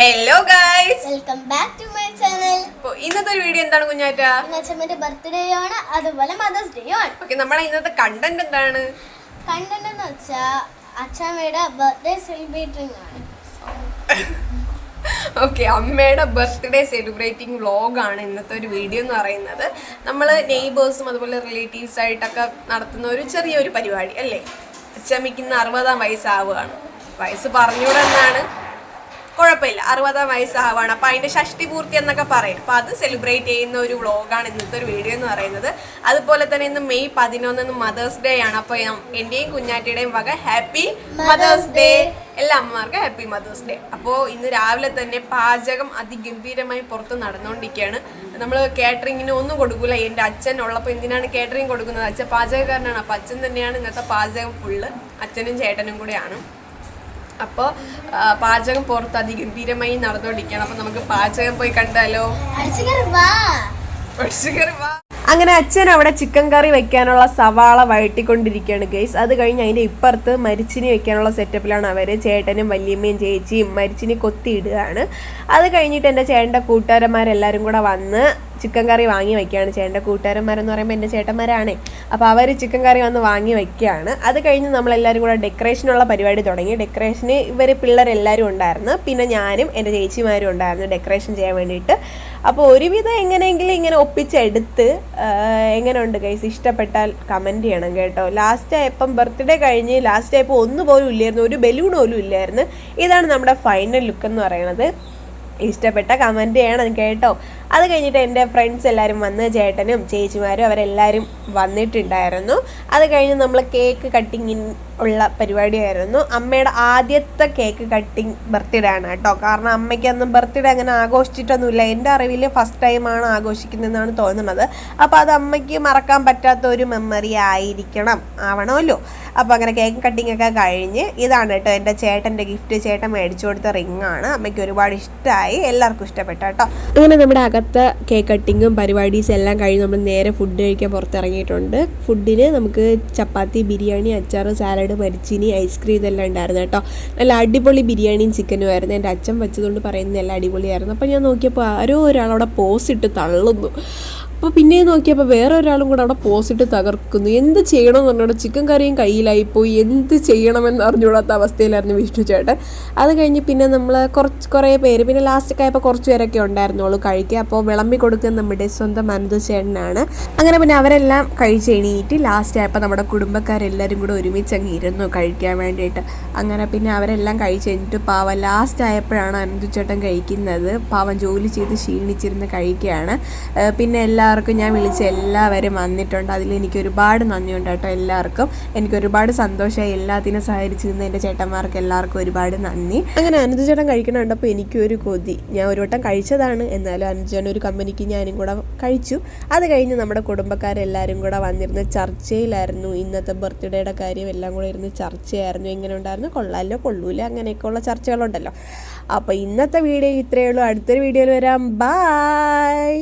Hello guys welcome back to my channel അപ്പോൾ ഇന്നത്തെ ഒരു വീഡിയോ എന്താണ് കുഞ്ഞാറ്റ? അച്ഛമ്മന്റെ ബർത്ത്ഡേ ആണ്. അതുപോലെ മദേഴ്സ് ഡേ ആണ്. ഓക്കെ നമ്മളെ ഇന്നത്തെ കണ്ടന്റ് എന്താണ്? കണ്ടന്റ് എന്ന് വെച്ചാൽ അച്ഛമ്മയുടെ ബർത്ത്ഡേ സെലിബ്രേറ്റിംഗ് ആണ്. ഓക്കെ അമ്മയുടെ ബർത്ത്ഡേ സെലിബ്രേറ്റിംഗ് വ്ളോഗാണ് ഇന്നത്തെ ഒരു വീഡിയോ എന്ന് പറയുന്നത്. നമ്മൾ നെയ്ബേഴ്സും അതുപോലെ റിലേറ്റീവ്സ് ആയിട്ടൊക്കെ നടത്തുന്ന ഒരു ചെറിയൊരു പരിപാടി അല്ലേ? അച്ഛമ്മയ്ക്ക് ഇന്ന് അറുപതാം വയസ്സാവുകയാണ്. വയസ്സ് പറഞ്ഞുകൂടെ എന്നാണ് കുഴപ്പമില്ല. അറുപതാം വയസ്സാവാണ് അപ്പൊ അതിന്റെ ഷഷ്ടി പൂർത്തി എന്നൊക്കെ പറയും. അപ്പൊ അത് സെലിബ്രേറ്റ് ചെയ്യുന്ന ഒരു വ്ളോഗാണ് ഇന്നത്തെ ഒരു വീഡിയോ എന്ന് പറയുന്നത്. അതുപോലെ തന്നെ ഇന്ന് മെയ് പതിനൊന്നിന് മദേഴ്സ് ഡേ ആണ്. അപ്പോൾ എന്റെയും കുഞ്ഞാറ്റിയുടെയും വക ഹാപ്പി മദേഴ്സ് ഡേ എല്ലാ അമ്മമാർക്കും ഹാപ്പി മദേഴ്സ് ഡേ അപ്പോൾ ഇന്ന് രാവിലെ തന്നെ പാചകം അതിഗംഭീരമായി പുറത്ത് നടന്നുകൊണ്ടിരിക്കുകയാണ്. നമ്മൾ കാറ്ററിങ്ങിന് ഒന്നും കൊടുക്കില്ല എന്റെ അച്ഛൻ ഉള്ളപ്പോൾ എന്തിനാണ് കാറ്ററിങ് കൊടുക്കുന്നത്? അച്ഛൻ പാചകക്കാരനാണ്. അപ്പോൾ അച്ഛൻ തന്നെയാണ് ഇന്നത്തെ പാചകം ഫുള്ള് അച്ഛനും ചേട്ടനും കൂടെയാണ്. അപ്പോൾ പാചകം പുറത്ത് അതിഗംഭീരമായി നടന്നുകൊണ്ടിരിക്കുകയാണ്. അപ്പോൾ നമുക്ക് പാചകം പോയി കണ്ടാലോ? അങ്ങനെ അച്ഛൻ അവിടെ ചിക്കൻ കറി വെക്കാനുള്ള സവാള വഴട്ടിക്കൊണ്ടിരിക്കുകയാണ് ഗൈസ് അത് കഴിഞ്ഞ് അതിന്റെ ഇപ്പുറത്ത് മരിച്ചിനി വെക്കാനുള്ള സെറ്റപ്പിലാണ് അവർ ചേട്ടനും വല്യമ്മയും ചേച്ചിയും മരിച്ചിനി കൊത്തിയിടുകയാണ്. അത് കഴിഞ്ഞിട്ട് എന്റെ ചേട്ടന്റെ കൂട്ടുകാരന്മാരെല്ലാവരും കൂടെ വന്ന് ചിക്കൻ കറി വാങ്ങി വയ്ക്കുകയാണ് ചേട്ടന്റെ കൂട്ടുകാരന്മാരെന്ന് പറയുമ്പോൾ എന്റെ ചേട്ടന്മാരാണേ. അപ്പോൾ അവർ ചിക്കൻ കറി വന്ന് വാങ്ങി വയ്ക്കുകയാണ് അത് കഴിഞ്ഞ് നമ്മളെല്ലാവരും കൂടെ ഡെക്കറേഷനുള്ള പരിപാടി തുടങ്ങി. ഡെക്കറേഷന് ഇവർ പിള്ളേരെല്ലാവരും ഉണ്ടായിരുന്നു. പിന്നെ ഞാനും എന്റെ ചേച്ചിമാരും ഉണ്ടായിരുന്നു ഡെക്കറേഷൻ ചെയ്യാൻ വേണ്ടിയിട്ട്. അപ്പോൾ ഒരുവിധം എങ്ങനെയെങ്കിലും ഇങ്ങനെ ഒപ്പിച്ചെടുത്ത് എങ്ങനെയുണ്ട് കൈസ് ഇഷ്ടപ്പെട്ടാൽ കമന്റ് ചെയ്യണം കേട്ടോ. ലാസ്റ്റ് ആയപ്പം ബർത്ത്ഡേ കഴിഞ്ഞ് ലാസ്റ്റ് ആയപ്പോൾ ഒന്നു പോലും ഇല്ലായിരുന്നു. ഒരു ബലൂൺ പോലും ഇല്ലായിരുന്നു. ഇതാണ് നമ്മുടെ ഫൈനൽ ലുക്ക് എന്ന് പറയുന്നത്. ഇഷ്ടപ്പെട്ട കമന്റ് ചെയ്യണം കേട്ടോ. അത് കഴിഞ്ഞിട്ട് എന്റെ ഫ്രണ്ട്സ് എല്ലാവരും വന്ന് ചേട്ടനും ചേച്ചിമാരും അവരെല്ലാവരും വന്നിട്ടുണ്ടായിരുന്നു. അത് കഴിഞ്ഞ് നമ്മൾ കേക്ക് കട്ടിങ്ങിൻ ഉള്ള പരിപാടിയായിരുന്നു. അമ്മയുടെ ആദ്യത്തെ കേക്ക് കട്ടിങ് ബർത്ത്ഡേ ആണ് കേട്ടോ. കാരണം അമ്മയ്ക്ക് അന്ന് ബർത്ത്ഡേ അങ്ങനെ ആഘോഷിച്ചിട്ടൊന്നുമില്ല. എന്റെ അറിവിൽ ഫസ്റ്റ് ടൈമാണ് ആഘോഷിക്കുന്നതെന്നാണ് തോന്നുന്നത്. അപ്പോൾ അത് അമ്മയ്ക്ക് മറക്കാൻ പറ്റാത്ത ഒരു മെമ്മറി ആയിരിക്കണം ആവണമല്ലോ. അപ്പോൾ അങ്ങനെ കേക്ക് കട്ടിംഗ് ഒക്കെ കഴിഞ്ഞ് ഇതാണ് കേട്ടോ എന്റെ ചേട്ടന്റെ ഗിഫ്റ്റ് ചേട്ടൻ മേടിച്ചു കൊടുത്ത റിങ്ങാണ് അമ്മയ്ക്ക് ഒരുപാട് ഇഷ്ടമായി എല്ലാവർക്കും ഇഷ്ടപ്പെട്ടു കേട്ടോ. അങ്ങനെ നമ്മുടെ അകത്തെ കേക്ക് കട്ടിങ്ങും പരിപാടീസ് എല്ലാം കഴിഞ്ഞ് നമ്മൾ നേരെ ഫുഡ് കഴിക്കാൻ പുറത്തിറങ്ങിയിട്ടുണ്ട്. ഫുഡിന് നമുക്ക് ചപ്പാത്തി ബിരിയാണി അച്ചാർ സാലഡ് മരിച്ചിനി ഐസ്ക്രീം ഇതെല്ലാം ഉണ്ടായിരുന്നു കേട്ടോ. നല്ല അടിപൊളി ബിരിയാണിയും ചിക്കനും ആയിരുന്നു. എന്റെ അച്ഛൻ വെച്ചതുകൊണ്ട് പറയുന്നത് എല്ലാം അടിപൊളിയായിരുന്നു. അപ്പോൾ ഞാൻ നോക്കിയപ്പോൾ ആരോ ഒരാളവിടെ പോസ് ഇട്ട് തള്ളുന്നു. അപ്പോൾ പിന്നെ നോക്കിയപ്പോൾ വേറെ ഒരാളും കൂടെ അവിടെ പോസിട്ട് തകർക്കുന്നു. എന്ത് ചെയ്യണമെന്ന് പറഞ്ഞോട് ചിക്കൻ കറിയും കയ്യിലായിപ്പോയി. എന്ത് ചെയ്യണമെന്ന് അറിഞ്ഞുകൂടാത്ത അവസ്ഥയിലായിരുന്നു വിഷ്ണു ചേട്ടൻ. അത് കഴിഞ്ഞ് പിന്നെ നമ്മൾ കുറച്ച് കുറേ പേര് പിന്നെ ലാസ്റ്റൊക്കെ ആയപ്പോൾ കുറച്ച് പേരൊക്കെ ഉണ്ടായിരുന്നുള്ളൂ കഴിക്കുക അപ്പോൾ വിളമ്പി കൊടുക്കുന്ന നമ്മുടെ സ്വന്തം അനന്ത ചേട്ടനാണ്. അങ്ങനെ പിന്നെ അവരെല്ലാം കഴിച്ച് എണീറ്റ് ലാസ്റ്റ് ആയപ്പോൾ നമ്മുടെ കുടുംബക്കാരെല്ലാവരും കൂടെ ഒരുമിച്ച് അങ്ങ് ഇരുന്നു കഴിക്കാൻ വേണ്ടിയിട്ട്. അങ്ങനെ പിന്നെ അവരെല്ലാം കഴിച്ച് കഴിഞ്ഞിട്ട് പാവം ലാസ്റ്റ് ആയപ്പോഴാണ് അനന്തു ചേട്ടൻ കഴിക്കുന്നത്. പാവം ജോലി ചെയ്ത് ക്ഷീണിച്ചിരുന്ന് കഴിക്കുകയാണ്. പിന്നെ പിന്നെ എല്ലാവർക്കും ഞാൻ വിളിച്ച എല്ലാവരും വന്നിട്ടുണ്ട്. അതിൽ എനിക്ക് ഒരുപാട് നന്ദിയുണ്ട് കേട്ടോ എല്ലാവർക്കും. എനിക്ക് ഒരുപാട് സന്തോഷമായി എല്ലാത്തിനും സഹകരിച്ചു നിന്ന് എന്റെ ചേട്ടന്മാർക്ക് എല്ലാവർക്കും ഒരുപാട് നന്ദി. അങ്ങനെ അനന്തു ചേട്ടൻ കഴിക്കണ എനിക്കൊരു കൊതി. ഞാൻ ഒരു വട്ടം കഴിച്ചതാണ്. എന്നാലും ചേട്ടൻ ഒരു കമ്പനിക്ക് ഞാനും കൂടെ കഴിച്ചു. അത് കഴിഞ്ഞ് നമ്മുടെ കുടുംബക്കാരെല്ലാവരും കൂടെ വന്നിരുന്ന് ചർച്ചയിലായിരുന്നു. ഇന്നത്തെ ബർത്ത്ഡേയുടെ കാര്യം എല്ലാം കൂടെ ഇരുന്ന് ചർച്ചയായിരുന്നു. എങ്ങനെ ഉണ്ടായിരുന്നു? കൊള്ളാലോ കൊള്ളൂല അങ്ങനെയൊക്കെയുള്ള ചർച്ചകളുണ്ടല്ലോ. അപ്പോൾ ഇന്നത്തെ വീഡിയോ ഇത്രയേ ഉള്ളൂ. അടുത്തൊരു വീഡിയോയിൽ വരാം. ബായ്